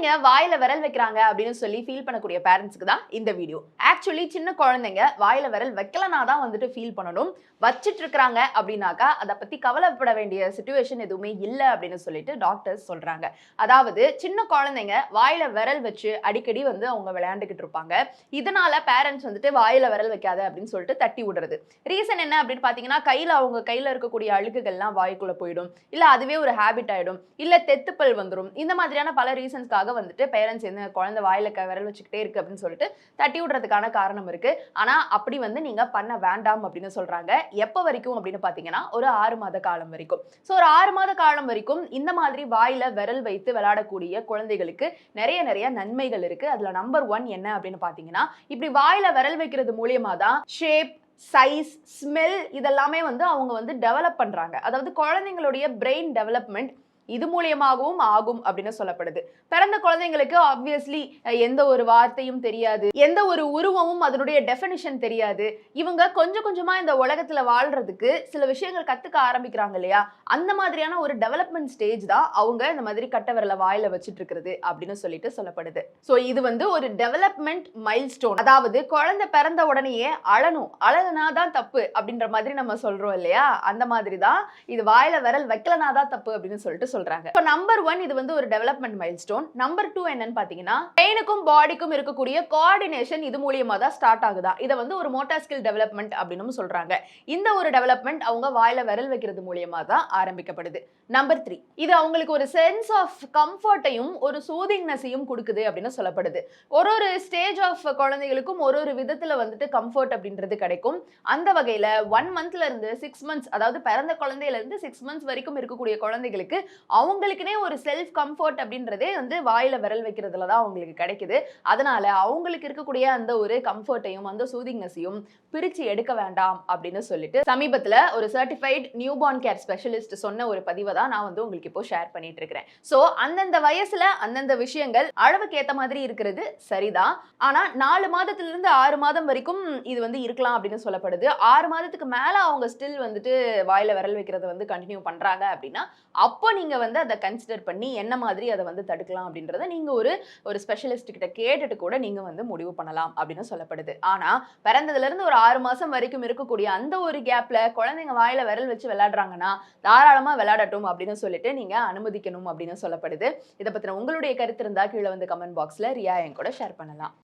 குழந்தைங்க வாயில விரல் வைக்கிறாங்க அப்படின்னு சொல்லி ஃபீல் பண்ணக்கூடிய பேரண்ட்ஸ்க்கு தான் இந்த வீடியோ ஆக்சுவலி சின்ன குழந்தைங்க வாயில விரல் வைக்கலனா தான் வந்துட்டு ஃபீல் பண்ணணும். வச்சிட்டு இருக்கிறாங்க அப்படின்னாக்கா அதை பத்தி கவலைப்பட வேண்டிய சுச்சுவேஷன் எதுவுமே இல்லை அப்படின்னு சொல்லிட்டு டாக்டர்ஸ் சொல்றாங்க. அதாவது சின்ன குழந்தைங்க வாயில விரல் வச்சு அடிக்கடி வந்து அவங்க விளையாண்டுக்கிட்டு இருப்பாங்க. இதனால பேரண்ட்ஸ் வந்துட்டு வாயில விரல் வைக்காத அப்படின்னு சொல்லிட்டு தட்டி விடுறது. ரீசன் என்ன அப்படின்னு பாத்தீங்கன்னா கையில அவங்க கையில இருக்கக்கூடிய அழுக்குகள்லாம் வாய்க்குள்ள போயிடும். இல்ல அதுவே ஒரு ஹேபிட் ஆயிடும். இல்ல தெத்துப்பல் வந்துடும் இந்த மாதிரியான பல ரீசன்ஸ்க்காக வந்துட்டு பேரண்ட்ஸ் என்ன குழந்தை வாயில விரல் வச்சுக்கிட்டே இருக்கு அப்படின்னு சொல்லிட்டு தட்டி விடுறதுக்கான காரணம் இருக்கு. ஆனா அப்படி வந்து நீங்க பண்ண வேண்டாம் அப்படின்னு சொல்றாங்க. எப்போ வரைக்கும் அப்படின்னு பாத்தீங்கன்னா ஒரு ஆறு மாத காலம் வரைக்கும். ஸோ ஒரு ஆறு மாத காலம் வரைக்கும் இந்த மாதிரி வாயில விரல் வைத்து விளையாடக்கூடிய குழந்தைகளுக்கு நிறைய நிறைய நன்மைகள் இருக்கு. அதுல நம்பர் ஒன் என்ன அப்படின்னு பாத்தீங்கன்னா இப்படி வாயில விரல் வைக்கிறது மூலியமா தான் ஷேப் சைஸ் ஸ்மெல் இதெல்லாமே வந்து அவங்க வந்து டெவலப் பண்றாங்க. அதாவது குழந்தைங்களுடைய பிரெயின் டெவலப்மெண்ட் இது மூலியமாகவும் ஆகும் அப்படின்னு சொல்லப்படுது. பிறந்த குழந்தைங்களுக்கு ஆப்வியஸ்லி எந்த ஒரு வார்த்தையும் தெரியாது. எந்த ஒரு உருவமும் அதனுடைய டெஃபினிஷன் தெரியாது. இவங்க கொஞ்சம் கொஞ்சமா இந்த உலகத்துல வாழ்றதுக்கு சில விஷயங்கள் கத்துக்க ஆரம்பிக்கிறாங்க இல்லையா? அந்த மாதிரியான ஒரு டெவலப்மெண்ட் ஸ்டேஜ் தான் அவங்க இந்த மாதிரி கட்ட விரல வாயில வச்சுட்டு இருக்கிறது அப்படின்னு சொல்லிட்டு சொல்லப்படுது. ஸோ இது வந்து ஒரு டெவலப்மெண்ட் மைல்ஸ்டோன் அதாவது குழந்தை பிறந்த உடனேயே அழணும். அழகுனா தான் தப்பு அப்படின்ற மாதிரி நம்ம சொல்றோம் இல்லையா? அந்த மாதிரி தான் இது வாயில விரல் வைக்கலனா தான் தப்பு அப்படின்னு சொல்லிட்டு சொல்றாங்க. இப்போ நம்பர் ஒன் இது வந்து ஒரு டெவலப்மெண்ட் மைல்ஸ்டோன் நம்பர் டூ என்னன்னு பாத்தீங்கன்னா பெயினுக்கும் பாடிக்கும் இருக்கக்கூடிய கோஆர்டினேஷன் இது மூலியமா தான் ஸ்டார்ட் ஆகுதா? இதை வந்து ஒரு மோட்டார் ஸ்கில் டெவலப்மெண்ட் அப்படின்னு சொல்றாங்க. இந்த ஒரு டெவலப்மெண்ட் அவங்க வாயில விரல் வைக்கிறது மூலியமா தான் ஆரம்பிக்கப்படுது. நம்பர் த்ரீ இது அவங்களுக்கு ஒரு சென்ஸ் ஆஃப் கம்ஃபர்ட்டையும் ஒரு சூதிங்னஸையும் கொடுக்குது அப்படின்னு சொல்லப்படுது. ஒரு ஒரு ஸ்டேஜ் ஆஃப் குழந்தைகளுக்கும் ஒரு ஒரு விதத்துல வந்துட்டு கம்ஃபர்ட் அப்படின்றது கிடைக்கும். அந்த வகையில ஒன் மந்த்ல இருந்து சிக்ஸ் மந்த்ஸ் அதாவது பிறந்த குழந்தையில இருந்து சிக்ஸ் மந்த்ஸ் வரைக்கும் இருக்கக்கூடிய குழந்தைகளுக்கு அவங்களுக்குனே ஒரு செல்ஃப் கம்ஃபர்ட் அப்படின்றதே வந்து வாயில் விரல் வைக்கிறதுல தான் அவங்களுக்கு கிடைக்குது. அதனால அவங்களுக்கு இருக்கக்கூடிய அந்த ஒரு கம்ஃபர்ட்டையும் அந்த சூதிங்னஸையும் பிரித்து எடுக்க வேண்டாம் அப்படின்னு சொல்லிட்டு சமீபத்தில் ஒரு certified newborn care specialist சொன்ன ஒரு பதிவை தான் நான் வந்து உங்களுக்கு இப்போ ஷேர் பண்ணிட்டு இருக்கிறேன். ஸோ அந்தந்த வயசுல அந்தந்த விஷயங்கள் அளவுக்கு ஏற்ற மாதிரி இருக்கிறது சரிதான். ஆனால் நாலு மாதத்துல இருந்து ஆறு மாதம் வரைக்கும் இது வந்து இருக்கலாம் அப்படின்னு சொல்லப்படுது. ஆறு மாதத்துக்கு மேலே அவங்க ஸ்டில் வந்துட்டு வாயில விரல் வைக்கிறத வந்து கண்டினியூ பண்ணுறாங்க அப்படின்னா அப்போ நீங்கள் நீங்கள் வந்து அதை கன்சிடர் பண்ணி என்ன மாதிரி அதை வந்து தடுக்கலாம் அப்படின்றத நீங்கள் ஒரு ஒரு ஸ்பெஷலிஸ்ட் கிட்ட கேட்டுட்டு கூட நீங்கள் வந்து முடிவு பண்ணலாம் அப்படின்னு சொல்லப்படுது. ஆனால் பிறந்ததுலேருந்து ஒரு ஆறு மாதம் வரைக்கும் இருக்கக்கூடிய அந்த ஒரு கேப்பில் குழந்தைங்க வாயில் விரல் வச்சு விளையாடுறாங்கன்னா தாராளமாக விளையாடட்டும் அப்படின்னு சொல்லிட்டு நீங்கள் அனுமதிக்கணும் அப்படின்னு சொல்லப்படுது. இதை பற்றின உங்களுடைய கருத்து இருந்தால் கீழே வந்து கமெண்ட் பாக்ஸில் ரியா என் கூட ஷேர் பண்ணலாம்.